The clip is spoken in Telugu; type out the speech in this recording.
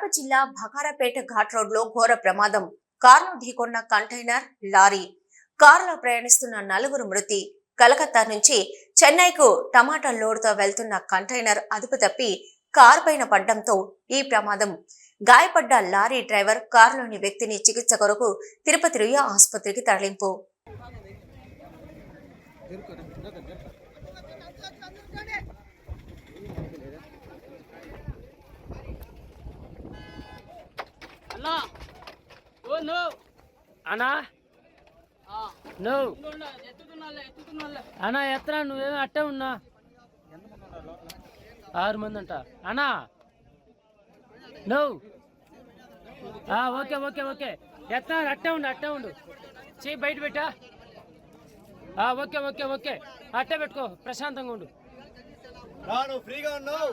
కడప జిల్లా భకారపేట ఘాట్ రోడ్లో ఘోర ప్రమాదం. కారును ఢీకొన్న కంటైనర్ లారీ. కారులో ప్రయాణిస్తున్న నలుగురు మృతి. కలకత్తా నుంచి చెన్నైకు టమాటా లోడ్తో వెళ్తున్న కంటైనర్ అదుపు తప్పి కారు పైన పడ్డంతో ఈ ప్రమాదం. గాయపడ్డ లారీ డ్రైవర్ కారులోని వ్యక్తిని చికిత్స కొరకు తిరుపతి రుయా ఆసుపత్రికి తరలింపు. అన్నా. Oh no. అన్నా? నువ్వు అన్నా ఎత్తనా నువ్వేమో అట్టే ఉన్నా. ఆరు మంది అంట. అన్నా. నువ్వు ఆ, ఓకే ఓకే ఓకే. ఎత్తనా అట్టే ఉండు అట్టే ఉండు. చెయ్యి బయట పెట్టా. ఆ, ఓకే ఓకే ఓకే. అట్టే పెట్టుకో ప్రశాంతంగా ఉండు. ఫ్రీగా ఉన్నావు.